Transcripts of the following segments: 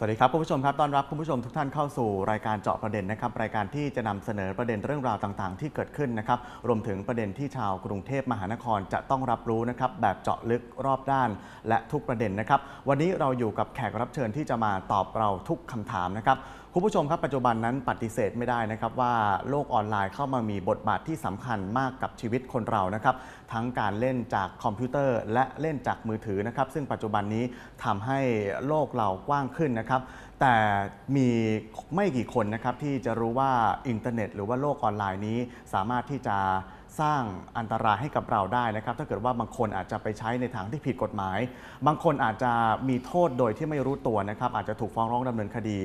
สวัสดีครับคุณผู้ชมครับต้อนรับคุณผู้ชมทุกท่านเข้าสู่รายการเจาะประเด็นนะครับรายการที่จะนำเสนอประเด็นเรื่องราวต่างๆ ที่เกิดขึ้นนะครับรวมถึงประเด็นที่ชาวกรุงเทพมหานครจะต้องรับรู้นะครับแบบเจาะลึกรอบด้าน และทุกประเด็นนะครับ วันนี้เราอยู่กับแขกรับเชิญที่จะมาตอบเราทุกคำถามนะครับ คุณผู้ชมครับปัจจุบันนั้นปฏิเสธไม่ได้นะครับว่าโลกออนไลน์เข้ามามีบทบาทที่สำคัญมากกับชีวิตคนเรานะครับทั้งการเล่นจากคอมพิวเตอร์ และเล่นจากมือถือนะครับซึ่งปัจจุบันนี้ทำให้โลกเรากว้างขึ้นนะครับแต่มีไม่กี่คนนะครับที่จะรู้ว่าอินเทอร์เน็ต หรือว่าโลกออนไลน์นี้ สามารถที่จะสร้างอันตรายให้กับเราได้นะครับ ถ้าเกิดว่าบางคนอาจจะไปใช้ในทางที่ผิดกฎหมาย บางคนอาจจะมีโทษโดยที่ไม่รู้ตัวนะครับ อาจจะถูกฟ้องร้องดำเนินคดี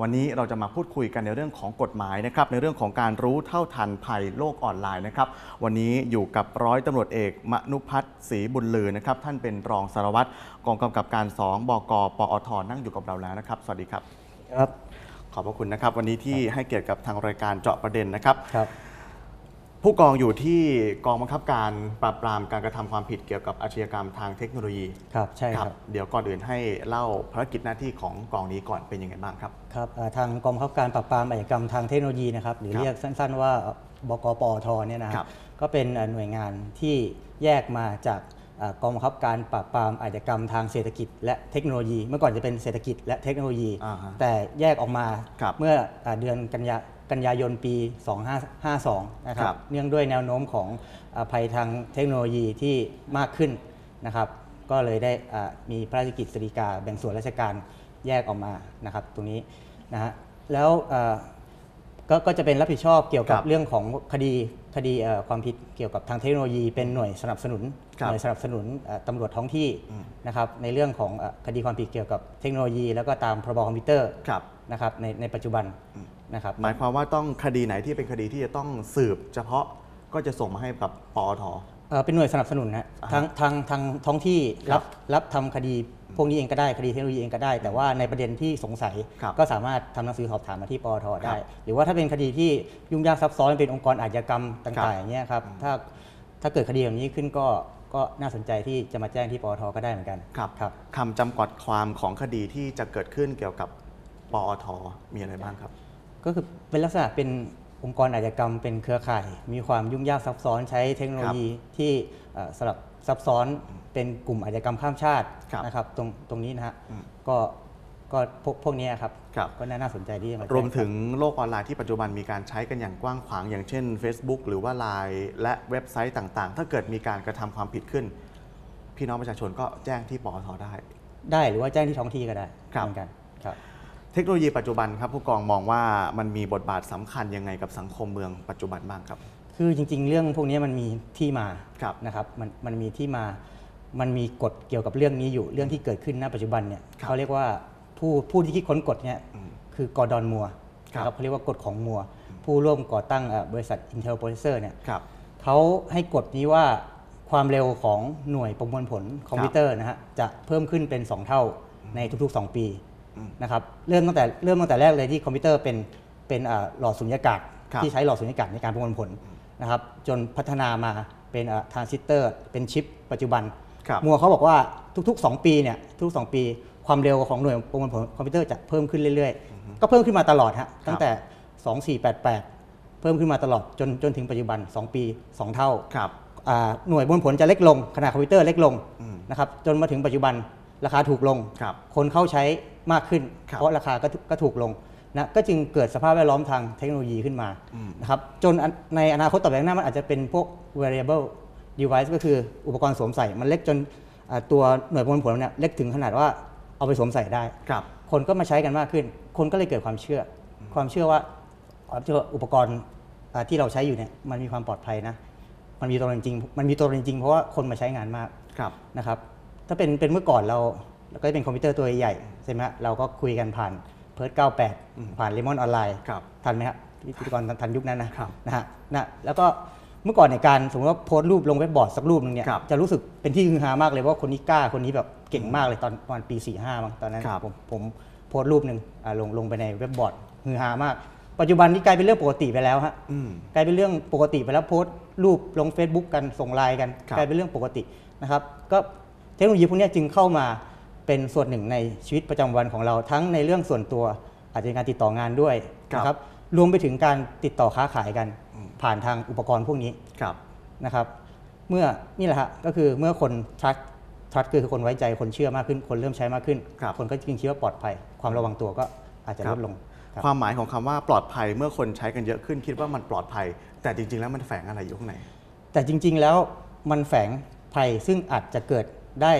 วันนี้เราจะมาพูดคุยกันในเรื่องของกฎหมายนะครับในเรื่องของการรู้เท่าทันภัยโลกออนไลน์นะครับวันนี้อยู่กับร้อยตำรวจเอกมนุพัฒน์ศรีบุญลือนะครับท่านเป็นรองสารวัตรกองกำกับการ 2 บกปอทนั่งอยู่กับเราแล้วนะครับ สวัสดีครับครับ ขอบพระคุณนะครับ วันนี้ที่ให้เกียรติกับทางรายการเจาะประเด็นนะครับครับ ผู้กองอยู่ที่กองบังคับการปราบปรามการกระทำความผิดเกี่ยวกับอาชญากรรมทางเทคโนโลยีครับใช่ครับ เดี๋ยวก่อนอื่นให้เล่าภารกิจหน้าที่ของกองนี้ก่อนเป็นยังไงบ้างครับครับอ่าทางกองบังคับการปราบปรามอาชญากรรมทางเทคโนโลยีนะครับหรือครับเรียกสั้น ๆ ว่าบกปอทเนี่ยนะคครัรับบก็เป็นอ่าหน่วยงานที่แยกมาจากอ่ากองบังคับการปราบปรามอาชญากรรมทางเศรษฐกิจและเทคโนโลยี เมื่อก่อนจะเป็นเศรษฐกิจและเทคโนโลยีอ่าฮะแต่แยกออกมาครับเมื่ออ่าเดือนกันยา กันยายนปี 2552 นะครัครับบเนื่องด้วยแนวโน้มของอ่าภัยทางเทคโนโลยีที่มากขึ้นนะครับ ก็เลยได้อ่ามีพระราชกิจสฎีกาแบ่งส่วนราชการแยกออกมานะครับตรงนี้นะฮะแล้วอ่าก็ก็จะเป็นรับผิดชอบเกี่ยวกับครับเรื่องของคดีคดีเอ่อความผิดเกี่ยวกับทางเทคโนโลยี เป็นหน่วยสนับสนุนครับหน่วยสนับสนุนเอ่อตำรวจท้องที่นะครับในเรื่องของเอ่อคดีความผิดเกี่ยวกับเทคโนโลยี แล้วก็ตามพรบคอมพิวเตอร์ครับนะครับในในปัจจุบัน นะครับหมายความว่าต้องคดีไหนที่เป็นคดีที่จะต้องสืบ เฉพาะก็จะส่งมาให้กับปอท เอ่อเป็นหน่วยสนับสนุนนะอ่าทางทางทางท้องที่ครัรับบรับทำคดีพวกนี้เองก็ได้คดีเทคโนโลยีเองก็ได้ แต่ว่าในประเด็นที่สงสัยครับก็สามารถทำหนังสือสอบถามมาที่ปอทได้ครับหรือว่าถ้าเป็นคดีที่ยุ่งยากซับซ้อนเป็นองค์กรอาชญากรรมครัต่างบๆอย่างเงี้ยครับถ้าถ้าเกิดคดีแบบนี้ขึ้นก็ก็น่าสนใจที่จะมาแจ้งที่ปอทก็ได้เหมือนกัน ครับครับ คำจำกัดความของคดีที่จะเกิดขึ้นเกี่ยวกับปอทมีอะไรบ้างครับ ก็คือเป็นลักษณะเป็นองค์กรอาชญากรรมเป็นเครือข่าย มีความยุ่งยากซับซ้อนใช้เทคโนโลยีที่เอ่อสลับซับซ้อนเป็นกลุ่มอาชญากรรมข้ามชาติครับนะครับตรงตรงนี้นะฮะอืมก็ก็พวกพวกนี้ครับครับก็น่าน่าสนใจที่จะมาแจ้รวมถึงโลกออนไลน์ที่ปัจจุบันมีการใช้กันอย่างกว้างขวาง อย่างเช่น Facebook หรือว่า Line และเว็บไซต์ต่างๆ ถ้าเกิดมีการกระทำความผิดขึ้น พี่น้องประชาชนก็แจ้งที่ปอทได้ ได้หรือว่าแจ้งที่ท้องที่ก็ได้ครับเหมือนกันครับ เทคโนโลยีปัจจุบันครับผู้กองมองว่ามันมีบทบาทสำคัญยังไงกับสังคมเมืองปัจจุบันบ้างครับ คือจริง ๆ เรื่องพวกนี้มันมีที่มาครับนะครับมันมันมีที่มา มันมีกฎเกี่ยวกับเรื่องนี้อยู่เรื่องที่เกิดขึ้นณปัจจุบันเนี่ยครับเขาเรียกว่าผู้ผู้ที่คิดค้นกฎเนี่ยอืมคือกอร์ดอนมัวครับนะครับเขาเรียกว่ากฎของมัว ผู้ร่วมก่อตั้งเอ่อบริษัท Intel Processor เนี่ยครับเขาให้กฎนี้ว่าความเร็วของหน่วยประมวลผลคอมพิวเตอร์นะฮะจะเพิ่มขึ้นเป็น 2 เท่าในทุกๆ 2 ปีอืม นะครับเริ่มตั้งแต่เริ่มตั้งแต่แรกเลยที่คอมพิวเตอร์เป็นเป็นอ่าหลอดสุญญากาศครับที่ใช้หลอดสุญญากาศในการประมวลผลนะครับ จนพัฒนามาเป็นทรานซิสเตอร์เป็นชิป ปัจจุบันครับมัวเขาบอกว่าทุก ๆ 2 ปีเนี่ยทุกๆ2ปี ความเร็วของหน่วยประมวลผลคอมพิวเตอร์จะเพิ่มขึ้นเรื่อยๆ ก็เพิ่มขึ้นมาตลอดฮะตั้งแต่ 2488 เพิ่มขึ้นมาตลอดจนจนถึงปัจจุบัน 2 ปี 2 เท่าครับอ่าหน่วยประมวลผลจะเล็กลงขนาดคอมพิวเตอร์เล็กลงอืมนะครับจนมาถึงปัจจุบันราคาถูกลงครับคนเข้าใช้ มากขึ้นครับเพราะราคาก็ก็ถูกลงนะก็จึงเกิดสภาพแวดล้อมทางเทคโนโลยีขึ้นมาอืมนะครับจนอันในอนาคตต่อไปข้างหน้ามันอาจจะเป็นพวก variable device ก็คืออุปกรณ์สวมใส่ มันเล็กจนอ่าตัวหน่วยประมวลผลเนี่ยเล็กถึงขนาดว่าเอาไปสวมใส่ได้ครับคนก็มาใช้กันมากขึ้น คนก็เลยเกิดความเชื่ออความเชื่อว่าอ๋อเชื่อว่าอุปกรณ์อ่าที่เราใช้อยู่เนี่ยมันมีความปลอดภัยนะ มันมีตัวตนจริง มันมีตัวตนจริงเพราะว่าคนมาใช้งานมากครับนะครับ ถ้าเป็นเป็นเมื่อก่อนเรา เราก็จะเป็นคอมพิวเตอร์ตัวใหญ่ๆใช่ไหมฮะเราก็คุยกันผ่านเพิร์ด98 ผ่านเลมอนออนไลน์ครับทันไหมครับพิธีกรทันทันยุคนั้นนะครับ นะฮะนะแล้วก็เมื่อก่อนในการสมมติว่าโพสต์รูปลงเว็บบอร์ดสักรูปหนึงเนี่ยครับจะรู้สึกเป็นที่ฮือฮามากเลยว่าคนนี้กล้าคนนี้แบบเก่งมากเลยตอนประมาณปี 45มั้งตอนนั้นครับผมผมโพสต์รูปหนึ่งอ่าลงลงไปในเว็บบอร์ดฮือฮามาก ปัจจุบันนี้กลายเป็นเรื่องปกติไปแล้วฮะ อืม กลายเป็นเรื่องปกติไปแล้วโพสต์รูปลง Facebook กันส่งไลน์กัน ครับกลายเป็นเรื่องปกตินะครับ ก็เทคโนโลยีพวกเนี้ยจึงเข้ามา เป็นส่วนหนึ่งในชีวิตประจำวันของเรา ทั้งในเรื่องส่วนตัวอาจจะเป็นการติดต่องานด้วยครับนะครับรวมไปถึงการติดต่อค้าขายกัน ผ่านทางอุปกรณ์พวกนี้ครับนะครับเมื่อนี่แหละฮะก็คือเมื่อคนทัดทัดคือคนไว้ใจคนเชื่อมากขึ้น คนเริ่มใช้มากขึ้นครับคนก็จึงคิดว่าปลอดภัย ความระวังตัวก็อาจจะครัลบดลงครับความหมายของคำว่าปลอดภัยเมื่อคนใช้กันเยอะขึ้น คิดว่ามันปลอดภัย แต่จริง ๆ แล้วมันแฝงอะไรอยู่ข้างในแต่จริง ๆแล้วมันแฝงภัยซึ่งอาจจะเกิดได้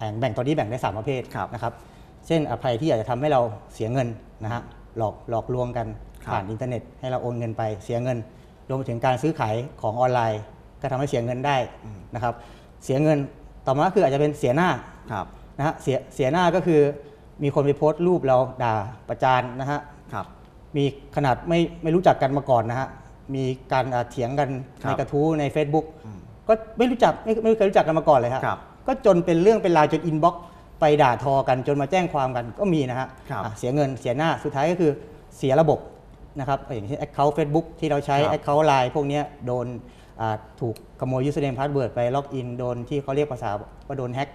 แบ่งแบ่งตอนนี้แบ่งได้ 3 ประเภทครับนะครับ เช่นอภัยที่อาจจะทำให้เราเสียเงินนะฮะหลอกหลอกลวงกันครับผ่านอินเทอร์เน็ต ให้เราโอนเงินไปเสียเงิน รวมไปถึงการซื้อขายของออนไลน์ ก็ทำให้เสียเงินได้นะครับ เสียเงินต่อมาก็คืออาจจะเป็นเสียหน้าครับนะฮะเสียเสียหน้าก็คือมีคนไปโพสต์รูปเราด่าประจานนะฮะครับมีขนาดไม่ไม่รู้จักกันมาก่อนนะฮะมีการอ่าเถียงกันครับในกระทู้ใน Facebook ก็ไม่รู้จักไม่ไม่เคยรู้จักกันมาก่อนเลยฮะครับ ก็จนเป็นเรื่องเป็นราวจนอินบ็อกไปด่าทอกันจนมาแจ้งความกันก็มีนะฮะครับอะเสียเงินเสียหน้าสุดท้ายก็คือเสียระบบนะครับอย่างเช่น Account Facebook ที่เราใช้ครับ Account Line พวกเนี้ยโดนอ่าถูกขโมย username password ไปล็อกอินโดนที่เขาเรียกภาษาว่าโดนแฮ็ก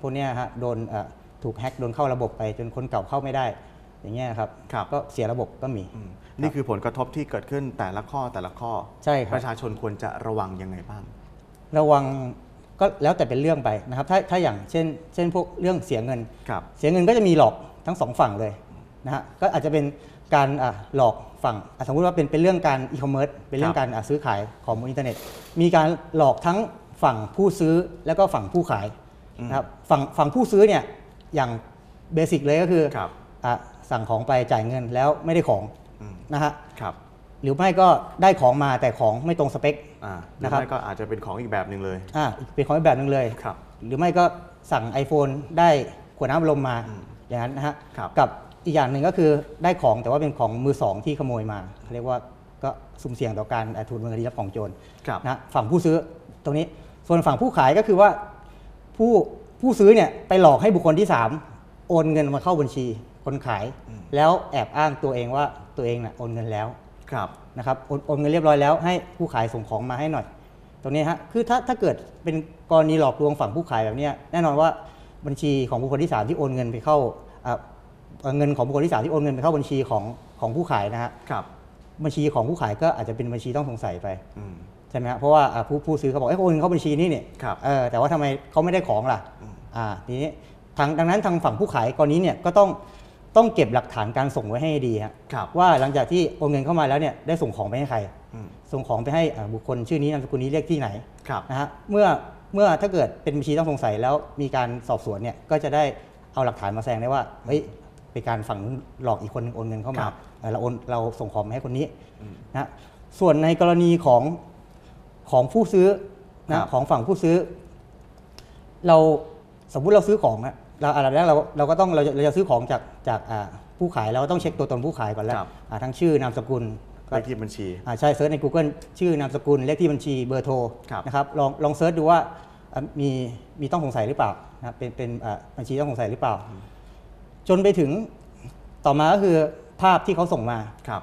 พวกเนี้ยฮะโดนอ่าถูกแฮ็กโดนเข้าระบบไปจนคนเก่าเข้าไม่ได้ อย่างเงี้ยครับครับ ก็เสียระบบก็มี อืมนี่คือผลกระทบที่เกิดขึ้นแต่ละข้อแต่ละข้อใช่ครับ ประชาชนควรจะระวังยังไงบ้าง ระวัง ก็แล้วแต่เป็นเรื่องไปนะครับถ้าถ้าอย่างเช่น เช่นพวกเรื่องเสียเงิน ครับ เสียเงินก็จะมีหลอกทั้งสองฝั่งเลยนะฮะก็อาจจะเป็นการอะหลอกฝั่งอะสมมุติว่าเป็นเป็นเรื่องการอีคอมเมิร์ซเป็นเรื่อคงรับการอะซื้อขายของบนอินเทอร์เน็ต มีการหลอกทั้งฝั่งผู้ซื้อแล้วก็ฝั่งผู้ขายนะครับฝั่งฝั่งผู้ซื้อเนี่ยอย่างเบสิกเลยก็คือครับ อะสั่งของไปจ่ายเงินแล้วไม่ได้ของอืมนะฮะ ครับ หรือไม่ก็ได้ของมาแต่ของไม่ตรงสเปค อ่าหรือนะครับไม่ก็อาจจะเป็นของอีกแบบหนึ่งเลย อ่าเป็นของอีกแบบหนึงเลย ครับ หรือไม่ก็สั่ง iPhone ได้ขวดน้ำอัดลมมาอย่างนั้นนะฮะครับ กับอีกอย่างหนึ่งก็คือได้ของแต่ว่าเป็นของมือสองที่ขโมยมาเขาเรียกว่าก็สุ่มเสี่ยงต่อการอ่าถูกดำเนินคดีรับของโจร ครับ นะฝั่งผู้ซื้อตรงนี้ส่วนฝั่งผู้ขายก็คือว่าผู้ผู้ซื้อเนี่ยไปหลอกให้บุคคลที่ 3 โอนเงินมาเข้าบัญชีคนขาย แล้วแอบอ้างตัวเองว่าตัวเองน่ะโอนเงินแล้ว ครับนะครับโอนโอนเงินเรียบร้อยแล้วให้ผู้ขายส่งของมาให้หน่อย ตรงนี้ฮะคือถ้าถ้าเกิดเป็นกรณีหลอกลวงฝั่งผู้ขายแบบเนี้ยแน่นอนว่าบัญชีของบุคคลที่ 3 ที่โอนเงินไปเข้าอ่าเอ่อเงินของบุคคลที่ 3 ที่โอนเงินไปเข้าบัญชีของของผู้ขายนะฮะครับบัญชีของผู้ขายก็อาจจะเป็นบัญชีต้องสงสัยไปอืม ใช่ไหมฮะเพราะว่าอ่าผู้ผู้ซื้อเขาบอกเอ้ยโอนเงินเข้าบัญชีนี่เนี่ยครับเออแต่ว่าทำไมเขาไม่ได้ของล่ะอ่าทีนี้ทางดังนั้นทางฝั่งผู้ขายกรณีเนี่ยก็ต้อง ต้องเก็บหลักฐานการส่งไว้ให้ดีฮะครับว่าหลังจากที่โอนเงินเข้ามาแล้วเนี่ยได้ส่งของไปให้ใคร อืม ส่งของไปให้อ่าบุคคลชื่อนี้นามสกุลนี้เรียกที่ไหนครับ นะฮะเมื่อเมื่อถ้าเกิดเป็นบัญชีต้องสงสัยแล้วมีการสอบสวนเนี่ยก็จะได้เอาหลักฐานมาแสดงได้ว่าเฮ้ยเป็นการฝั่งนู้นหลอกอีกคนหนึ่งโอนเงินเข้ามาครับ เอ่อเราโอนเราส่งของมาให้คนนี้นะฮะส่วนในกรณีของของผู้ซื้อครันะบ ของฝั่งผู้ซื้อ เราสมมุติเราซื้อของอะ เราอันดับแรกเราเราก็ต้องเราจะเราจะซื้อของจากจากอ่าผู้ขายเราก็ต้องเช็คตัวตนผู้ขายก่อนแล้วครับ อ่าทั้งชื่อนามสกุลเลขที่บัญชี อ่าใช่เซิร์ชใน Google ชื่อนามสกุลเลขที่บัญชีเบอร์โทรครับ นะครับลองลองเซิร์ชดูว่าอะมีมีต้องสงสัยหรือเปล่านะครับเป็นเป็นอ่าบัญชีต้องสงสัยหรือเปล่า จนไปถึงต่อมาก็คือภาพที่เขาส่งมา ครับ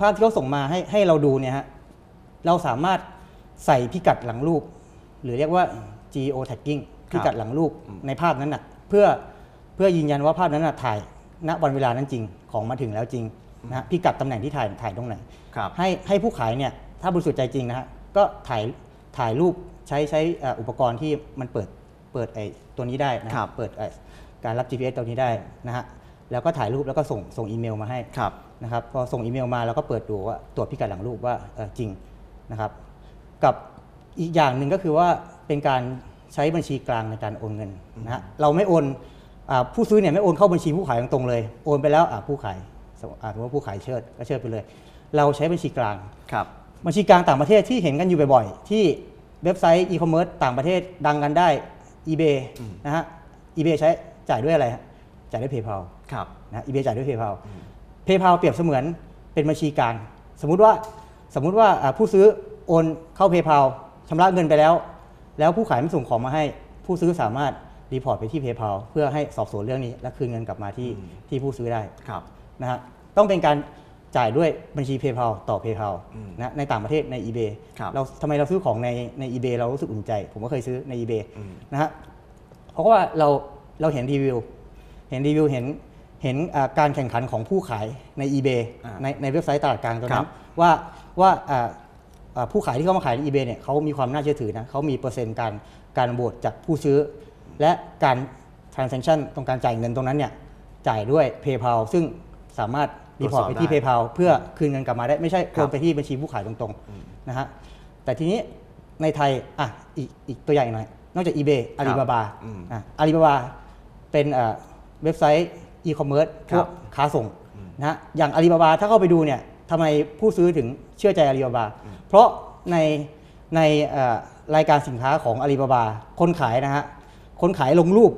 ภาพที่เขาส่งมาให้ให้เราดูเนี่ยฮะ เราสามารถใส่พิกัดหลังรูป หรือเรียกว่า geo tagging พิกัดหลังรูปในภาพนั้นน่ะ เพื่อเพื่อยืนยันว่าภาพนั้นน่ะถ่ายณวันเวลานั้นจริงของมาถึงแล้วจริงนะฮะพิกัดตำแหน่งที่ถ่ายถ่ายตรงไหน ครับ ให้ให้ผู้ขายเนี่ยถ้าบริสุทธิ์ใจจริงนะฮะก็ถ่ายถ่ายรูปใช้ใช้เอ่ออุปกรณ์ที่มันเปิดเปิดไอ้ตัวนี้ได้นะฮะครับ เปิดไอ้การรับ GPS ตัวนี้ได้นะฮะแล้วก็ถ่ายรูปแล้วก็ส่งส่งอีเมลมาให้ครับ นะครับพอส่งอีเมลมาเราก็เปิดดูว่าตรวจพิกัดหลังรูปว่าเออจริงนะครับ กับอีกอย่างหนึ่งก็คือว่าเป็นการ ใช้บัญชีกลางในการโอนเงินนะฮะเราไม่โอนอาผู้ซื้อเนี่ยไม่โอนเข้าบัญชีผู้ขายตรงๆเลย โอนไปแล้วอะผู้ขายสมมติอะสมมติว่าผู้ขายเชิดก็เชิดไปเลย เราใช้บัญชีกลางครับบัญชีกลางต่างประเทศที่เห็นกันอยู่บ่อยๆ ที่เว็บไซต์อีคอมเมิร์ซต่างประเทศดังกันได้ eBay นะฮะ eBay ใช้จ่ายด้วยอะไรฮะจ่ายด้วย PayPal ครับนะ eBay จ่ายด้วย PayPal PayPal เปรียบเสมือนเป็นบัญชีกลาง สมมุติว่าสมมุติว่าอ่าผู้ซื้อโอนเข้า PayPal ชำระเงินไปแล้ว แล้วผู้ขายไม่ส่งของมาให้ผู้ซื้อสามารถรีพอร์ตไปที่ PayPal เพื่อให้สอบสวนเรื่องนี้ และคืนเงินกลับมาที่ที่ผู้ซื้อได้ครับนะฮะต้องเป็นการจ่ายด้วยบัญชี PayPal ต่อ PayPal อืมนะในต่างประเทศใน eBay ครับเราทำไมเราซื้อของในใน eBay เรารู้สึกอุ่นใจ ผมก็เคยซื้อใน eBay อืมนะฮะเพราะว่าเราเราเห็นรีวิว เห็นรีวิวเห็นเห็นอ่าการแข่งขันของผู้ขายใน eBay อ่าในในเว็บไซต์ตลาดกลางตัวครันั้บนว่าว่าอ่าอ่า ผู้ขายที่เขามาขายใน eBay เนี่ยเขามีความน่าเชื่อถือนะเขามีเปอร์เซ็นต์การการโหวตจากผู้ซื้อ และการ transaction ตรงการจ่ายเงินตรงนั้นเนี่ยจ่ายด้วย PayPal ซึ่งสามารถรีพอร์ตไปที่ตรวจสอบได้ PayPal เพื่อคืนเงินกลับมาได้ไม่ใช่ครัโอบนไปที่บัญชีผู้ขายตรงๆนะฮะแต่ทีนี้ในไทยอะอีกอีกตัวอย่างหน่อยนอกจาก eBay อาลีบาบาอืมอะอาลีบาบาเป็นเอ่อเว็บไซต์อีคอมเมิร์ซคพรัวบกค้าส่งนะฮะอย่างอาลีบาบาถ้าเข้าไปดูเนี่ย ทำไมผู้ซื้อถึงเชื่อใจอาลีบาบา เพราะในในเอ่อรายการสินค้าของอาลีบาบา คนขายนะฮะ คนขายลงรูป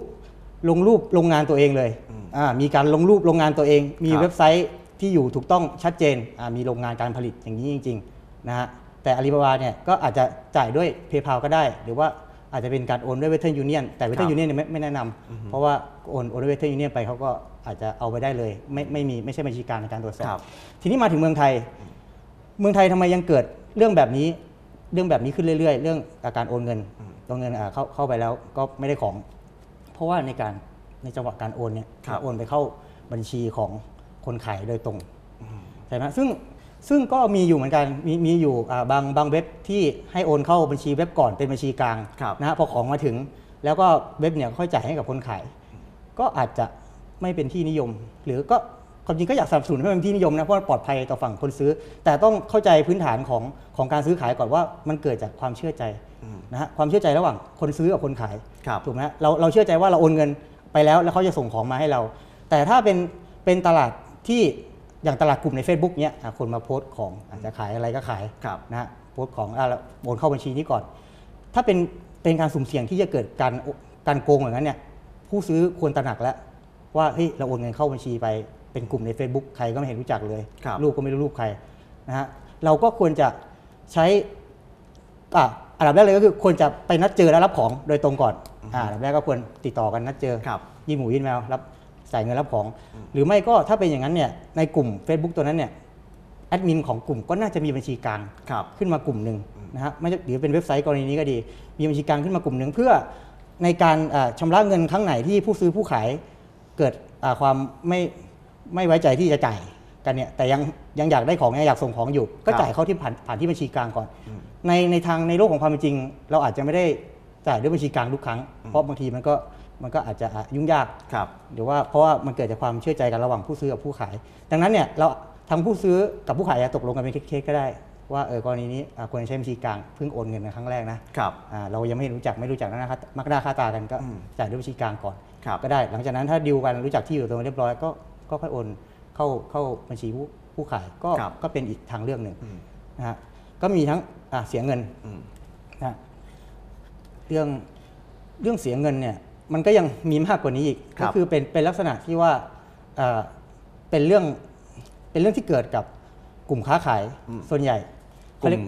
ลงรูปโรงงานตัวเองเลยอ่ามีการลงรูปโรงงานตัวเอง มีครับเว็บไซต์ที่อยู่ถูกต้องชัดเจนอ่ามีโรงงานการผลิตอย่างนี้จริง ๆ นะฮะ แต่อาลีบาบาเนี่ยก็อาจจะจ่ายด้วย PayPal ก็ได้ หรือว่า อาจจะเป็นการโอนด้วย Western Union แต่ Western Union เนี่ยไม่ไม่แนะนำเพราะว่าโอนโอนด้วย Western Union ไปเขาก็อาจจะเอาไปได้เลย ไม่ไม่มีไม่ใช่บัญชีการในการตรวจสอครับบทีนี้มาถึงเมืองไทย เมืองไทยทำไมยังเกิดเรื่องแบบนี้เรื่องแบบนี้ขึ้นเรื่อย ๆ เรื่องการโอนเงินโอนเงินอ่าเข้าเข้าไปแล้วก็ไม่ได้ของ เพราะว่าในการในจังหวะการโอนเนี่ยครับโอนไปเข้าบัญชีของคนขายโดยตรงใช่ไหมซึ่ง ซึ่งก็มีอยู่เหมือนกัน มีมีอยู่อ่าบางบางเว็บที่ให้โอนเข้าบัญชีเว็บก่อนเป็นบัญชีกลางครับนะฮะพอของมาถึง แล้วก็เว็บเนี่ยค่อยจ่ายให้กับคนขาย ก็อาจจะไม่เป็นที่นิยม หรือก็ความจริงก็อยากสนับสนุนให้เป็นที่นิยมนะเพราะมันปลอดภัยต่อฝั่งคนซื้อ แต่ต้องเข้าใจพื้นฐานของของการซื้อขายก่อนว่ามันเกิดจากความเชื่อใจนะฮะความเชื่อใจระหว่างคนซื้อกับคนขายครับถูกไหมฮะเราเราเชื่อใจว่าเราโอนเงินไปแล้วแล้วเขาจะส่งของมาให้เรา แต่ถ้าเป็นเป็นตลาดที่ อย่างตลาดกลุ่มใน Facebook เนี้ยอะคนมาโพสต์ของอาจจะขายอะไรก็ขายครับนะฮะโพสต์ของอะแล้วโอนเข้าบัญชีนี้ก่อน ถ้าเป็นเป็นการสุ่มเสี่ยงที่จะเกิดการการโกงอย่างนั้นเนี่ยผู้ซื้อควรตระหนักแล้วว่าเฮ้ยเราโอนเงินเข้าบัญชีไปเป็นกลุ่มใน Facebook ใครก็ไม่เห็นรู้จักเลยครับ รูปก็ไม่รู้รูปใครนะฮะเราก็ควรจะใช้อะอันดับแรกเลยก็คือควรจะไปนัดเจอและรับของโดยตรงก่อนอ่าอันดับแรกก็ควรติดต่อกันนัดเจอ ครับ ยื่นหมูยื่นแมวรับ จ่ายเงินรับของ หรือไม่ก็ถ้าเป็นอย่างนั้นเนี่ยในกลุ่ม Facebook ตัวนั้นเนี่ยแอดมินของกลุ่มก็น่าจะมีบัญชีกลางครับขึ้นมากลุ่มหนึ่งนะฮะไม่ใช่หรือเป็นเว็บไซต์กรณีนี้ก็ดี มีบัญชีกลางขึ้นมากลุ่มหนึ่งเพื่อในการเอ่อชำระเงินครั้งไหนที่ผู้ซื้อผู้ขายเกิดอ่าความไม่ไม่ไว้ใจที่จะจ่ายกันเนี่ยแต่ยังยังอยากได้ของยังอยากส่งของอยู่ ก็ครับจ่ายเข้าที่ผ่านผ่านที่บัญชีกลางก่อน ในในทางในโลกของความเป็นจริง เราอาจจะไม่ได้จ่ายด้วยบัญชีกลางทุกครั้ง เพราะบางทีมันก็ มันก็อาจจะอะยุ่งยากครับหรือว่าเพราะว่ามันเกิดจากความเชื่อใจกันระหว่างผู้ซื้อกับผู้ขาย ดังนั้นเนี่ยเราทางผู้ซื้อกับผู้ขายจะตกลงกันเป็นเคสๆก็ได้ ว่าเออกรณีนี้อะควรใช้บัญชีกลางเพิ่งโอนเงินในครั้งแรกนะครับอ่าเรายังไม่รู้จักไม่รู้จักนะครับมักหน้าค่าตากันก็อืมจ่ายด้วยบัญชีกลางก่อนครับก็ได้หลังจากนั้นถ้าดิวกันรู้จักที่อยู่ตรงเรียบร้อยก็ก็ค่อยโอนเข้าเข้าบัญชีผู้ผู้ขายก็ครับก็เป็นอีกทางเลือกหนึ่งอืมนะฮะก็มีทั้งอะเสียเงินอืมนะเรื่องเรื่องเสียเงินเนี่ย มันก็ยังมีมากกว่านี้อีกครัก็บคือเป็นเป็นลักษณะที่ว่าเอ่อเป็นเรื่องเป็นเรื่องที่เกิดกับกลุ่มค้าขายส่วนใหญ่ กลุ่เขเรีมย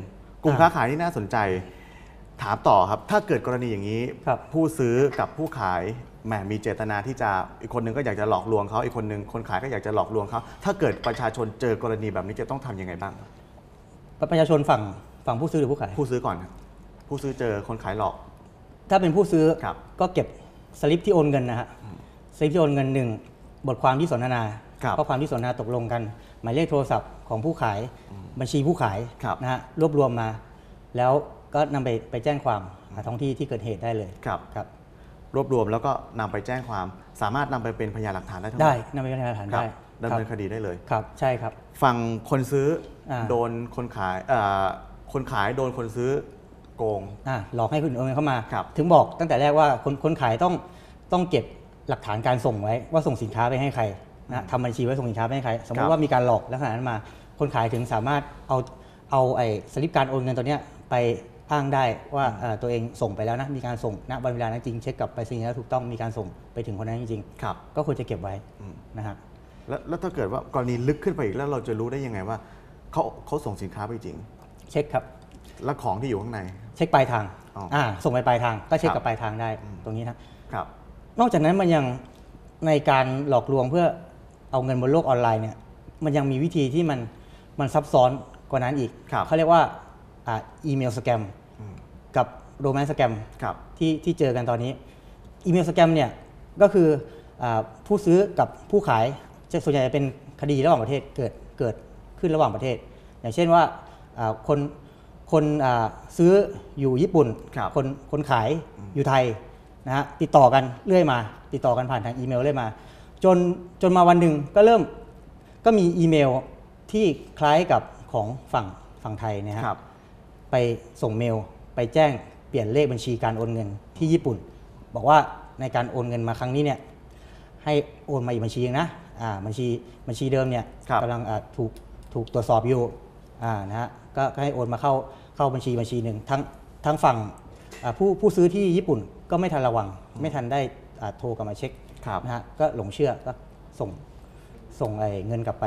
กลุ่มอ่ค้าขายนี่น่าสนใจ ถามต่อครับ ถ้าเกิดกรณีอย่างนี้ครับผู้ซื้อกับผู้ขายแหมมีเจตนาที่จะอีกคนนึงก็อยากจะหลอกลวงเขาอีกคนนึงคนขายก็อยากจะหลอกลวงเขาถ้าเกิดประชาชนเจอกรณีแบบนี้จะต้องทำยังไงบ้าง ประชาชนฝั่งฝั่งผู้ซื้อหรือผู้ขาย ผู้ซื้อก่อนครับผู้ซื้อเจอคนขายหลอก ถ้าเป็นผู้ซื้อครับก็เก็บ สลิปที่โอนเงินนะฮะสลิปที่โอนเงินหนึ่งบทความที่สนทนาครับข้อความที่สนทนาตกลงกัน หมายเลขโทรศัพท์ของผู้ขายบัญชีผู้ขายครับนะฮะรวบรวมมา แล้วก็นำไปไปแจ้งความหาท้องที่ที่เกิดเหตุได้เลยครับครับรวบรวมแล้วก็นำไปแจ้งความ สามารถนำไปเป็นพยานหลักฐานได้ทั้งหมได้ดนำไปเป็นพยานหลักฐานครับได้ดำเนินคครับดีได้เลยครับ ใช่ครับ ฝั่งคนซื้ออาโดนคนขายเอ่อคนขายโดนคนซื้อ โกงอ่าหลอกให้คนอื่นโอนเงินเข้ามา ครับถึงบอกตั้งแต่แรกว่าคนคนขายต้องต้องเก็บหลักฐานการส่งไว้ว่าส่งสินค้าไปให้ใครนะทำบัญชีไว้ส่งสินค้าไปให้ใคร สมมครัติบว่ามีการหลอกลักษณะนั้นมา คนขายถึงสามารถเอาเอาไอ้สลิปการโอนเงินตัวเนี้ยไปอ้างได้ว่าเอ่อตัวเองส่งไปแล้วนะมีการส่งณวันเวลานั้นจริงเช็คกับไปรษณีย์แล้วถูกต้องมีการส่งไปถึงคนนั้นจริงครับ ๆก็ควรจะเก็บไว้อืม นะฮะ แล้วแล้วถ้าเกิดว่ากรณีลึกขึ้นไปอีกแล้วเราจะรู้ได้ยังไงว่าเขาเขาส่งสินค้าไปจริง เช็คครับ แล้วของที่อยู่ข้างใน เช็คปลายทางอ๋ออ่อ่าส่งไปปลายทางก็เช็คครับกับปลายทางได้ตรงนี้นะครับ นอกจากนั้นมันยังในการหลอกลวงเพื่อเอาเงินบนโลกออนไลน์เนี่ยมันยังมีวิธีที่มันมันซับซ้อนกว่านั้นอีกครับ เขาเรียกว่าอ่าอีเมลสแกมอืมกับโรแมนต์สแกม ครับ ที่ที่เจอกันตอนนี้อีเมลสแกมเนี่ยก็คืออ่าผู้ซื้อกับผู้ขายจะส่วนใหญ่จะเป็นคดีระหว่างประเทศเกิดเกิดขึ้นระหว่างประเทศ อย่างเช่นว่าอ่าคน คนอ่าซื้ออยู่ญี่ปุ่นครับคนคนขายอยู่ไทยนะฮะติดต่อกันเรื่อยมา ติดต่อกันผ่านทางอีเมลเรื่อยมา จนจนมาวันหนึ่งก็เริ่มก็มีอีเมลที่คล้ายกับของฝั่งฝั่งไทยเนะฮะครับไปส่งเมลไปแจ้งเปลี่ยนเลขบัญชีการโอนเงินที่ญี่ปุ่น บอกว่าในการโอนเงินมาครั้งนี้เนี่ยให้โอนมาอีกบัญชีหนึ่งนะอ่าบัญชีบัญชีเดิมเนี่ยครับกำลังอ่าถูกถูกตรวจสอบอยู่อ่านะฮะก็ก็ให้โอนมาเข้า เข้าบัญชีบัญชีหนึ่งทั้งทั้งฝั่งอ่าผู้ผู้ซื้อที่ญี่ปุ่นก็ไม่ทันระวัง ไม่ทันได้อ่าโทรกลับมาเช็คครับนะฮะก็หลงเชื่อก็ส่งส่งไอ้เงินกลับไป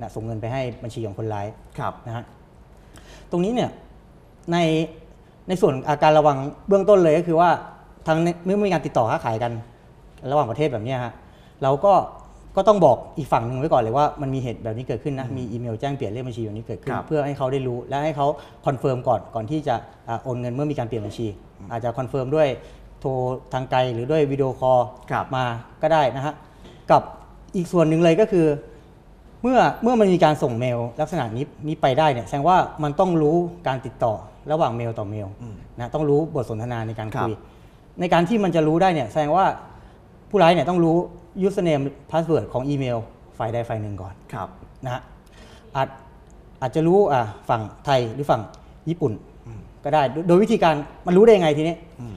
นะส่งเงินไปให้บัญชีของคนร้ายครับนะฮะตรงนี้เนี่ยในในส่วนอาการระวังเบื้องต้นเลยก็คือว่าทางในเมื่อมีการติดต่อค้าขายกัน ระหว่างประเทศแบบเนี้ยฮะเราก็ ก็ต้องบอกอีกฝั่งหนึ่งไว้ก่อนเลยว่ามันมีเหตุแบบนี้เกิดขึ้นนะมีอีเมลแจ้งเปลี่ยนเลขบัญชีแบบนี้เกิดขึ้นครับเพื่อให้เขาได้รู้และให้เขาคอนเฟิร์มก่อนก่อนที่จะอ่าโอนเงินเมื่อมีการเปลี่ยนบัญชี อาจจะคอนเฟิร์มด้วยโทรทางไกลหรือด้วยวิดีโอคอลครับมาก็ได้นะฮะกับอีกส่วนหนึ่งเลยก็คือ เมื่อเมื่อมันมีการส่งเมลลักษณะนี้นี้ไปได้เนี่ยแสดงว่ามันต้องรู้การติดต่อระหว่างเมลต่อเมลอืมนะต้องรู้บทสนทนาในการครับคุย ในการที่มันจะรู้ได้เนี่ยแสดงว่าผู้ร้ายเนี่ยต้องรู้ username password ของอีเมลฝ่ายใดฝ่ายหนึ่งก่อนครับนะฮะอาจอาจจะรู้อ่าฝั่งไทยหรือฝั่งญี่ปุ่นก็ได้ โดยโดยวิธีการมันรู้ได้ยังไงทีนี้อืม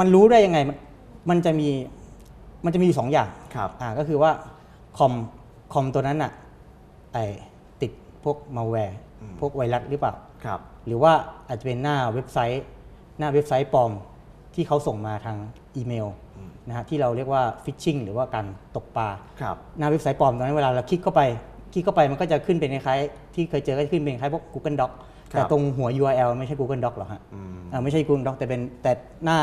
มันรู้ได้ยังไงมันมันจะมีมันจะมีอยู่สองอย่างครับอ่าก็คือว่าคอมคอมตัวนั้นอะไอติดพวกมาแวร์อืมพวกไวรัสหรือเปล่าครับหรือว่าอาจจะเป็นหน้าเว็บไซต์ หน้าเว็บไซต์ปลอมที่เขาส่งมาทางอีเมลอืม นะฮะที่เราเรียกว่าฟิชชิงหรือว่าการตกปลาครับ หน้าเว็บไซต์ปลอมตอนนั้นเวลาเราคลิกเข้าไป คลิกเข้าไปมันก็จะขึ้นเป็นคล้ายๆที่เคยเจอก็จะขึ้นเป็นคล้ายพวก Google Doc ครับแต่ตรงหัว URL ไม่ใช่ Google Doc หรอกฮะอืมอ่าไม่ใช่ Google Doc แต่เป็นแต่หน้า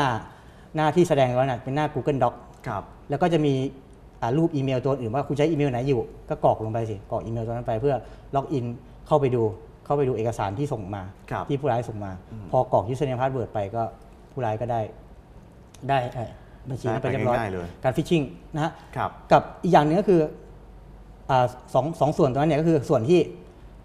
หน้าที่แสดงไว้น่ะเป็นหน้า Google Doc ครับแล้วก็จะมีอ่ารูปอีเมลตัวอื่นว่าคุณใช้อีเมลไหนอยู่ ก็กรอกลงไปสิกรอกอีเมลตัวนั้นไปเพื่อล็อกอินเข้าไปดูเข้าไปดูเอกสารที่ส่งมาครับที่ผู้ร้ายส่งมาอืมพอกรอก username password ไปก็ผู้ร้ายก็ได้ได้เอ่อ บัญชีนั้นไปได้ไปเรียบร้อยง่ายๆเลยการฟิชชิงนะฮะครับกับอีกอย่างหนึงก็คืออาสองสองส่วนตรงนั้นเนี่ยก็คือส่วนที่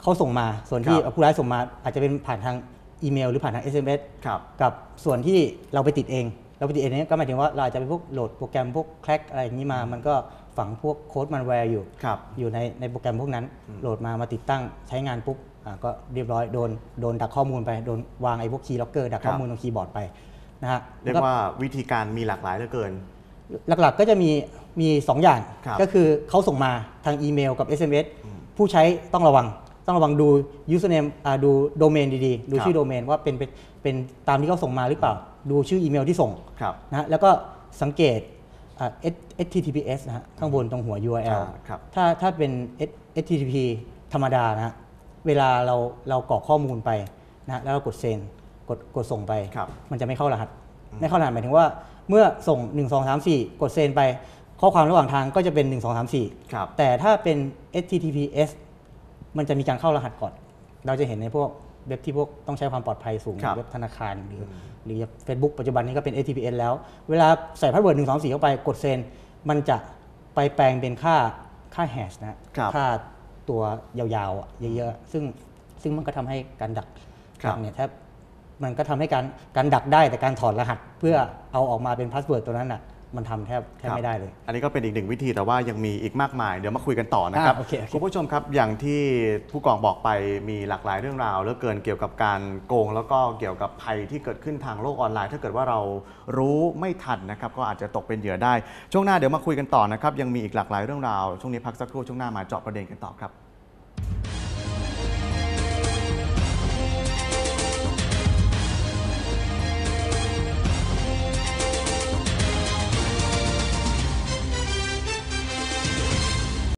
เขาส่งมาส่วนที่ครับผู้ร้ายส่งมา อาจจะเป็นผ่านทางอีเมล หรือผ่านทาง SMS ครับกับส่วนที่เราไปติดเอง เราไปติดเองเนี่ยก็หมายถึงว่าเราอาจจะไปพวกโหลดโปรแกรมพวกแคลกอะไรอย่างนี้มา มันก็ฝังพวกโค้ดมันแวร์อยู่ครับอยู่ในในโปรแกรมพวกนั้น โหลดมามาติดตั้งใช้งานปุ๊บอ่าก็เรียบร้อยโดนโดนดักข้อมูลไปโดนวางไอ้พวกคีย์ล็อกเกอร์ดักครับข้อมูลตรงคีย์บอร์ดไป นะฮะเรียกว่าวิธีการมีหลากหลายเหลือเกิน หลักๆก็จะมีมีสองอย่างครับก็คือเขาส่งมาทางอีเมลกับ SMS ผู้ใช้ต้องระวัง ต้องระวังดู username อ่าดูโดเมนดีๆ ดูครับชื่อโดเมนว่าเป็นเป็นเป็นตามที่เขาส่งมาหรือเปล่า ดูชื่ออีเมลที่ส่งครับนะฮะแล้วก็สังเกตอ่า https นะฮะข้างบนตรงหัว URL อ่าครับถ้าถ้าเป็น http ธรรมดานะฮะเวลาเราเรากรอกข้อมูลไปนะฮะแล้วเรากดเซน กดกดส่งไปครับมันจะไม่เข้ารหัสไม่เข้ารหัสหมายถึงว่าเมื่อส่ง 1 2 3 4 กดเซนไป ข้อความระหว่างทางก็จะเป็น 1 2 3 4ครับแต่ถ้าเป็น https มันจะมีการเข้ารหัสก่อน เราจะเห็นในพวกเว็บที่พวกต้องใช้ความปลอดภัยสูงครับเว็บธนาคาร หรืออหรือ Facebook ปัจจุบันนี้ก็เป็น https แล้ว เวลาใส่พาสเวิร์ด1 2 4 เข้าไปกดเซนมันจะไปแปลงเป็นค่าค่าแฮชนะฮะครับค่าตัวยาวๆอะเยอะๆซึ่งซึ่งมันก็ทำให้การดักครับดักเนี่ยแทบ มันก็ทำให้การการดักได้แต่การถอดรหัส เพื่อเอาออกมาเป็นพาสเวิร์ดตัวนั้นอะมันทำแทบแทบไม่ได้เลย อันนี้ก็เป็นอีกหนึ่งวิธีแต่ว่ายังมีอีกมากมาย เดี๋ยวมาคุยกันต่อนะครับอ่าโอเคโอเคคุณผู้ชมครับอย่างที่ผู้กองบอกไปมีหลากหลายเรื่องราวเหลือเกินเกี่ยวกับการโกง แล้วก็เกี่ยวกับภัยที่เกิดขึ้นทางโลกออนไลน์ ถ้าเกิดว่าเรารู้ไม่ทันนะครับก็อาจจะตกเป็นเหยื่อได้ ช่วงหน้าเดี๋ยวมาคุยกันต่อนะครับยังมีอีกหลากหลายเรื่องราว ช่วงนี้พักสักครู่ช่วงหน้ามาเจาะประเด็นกันต่อครับ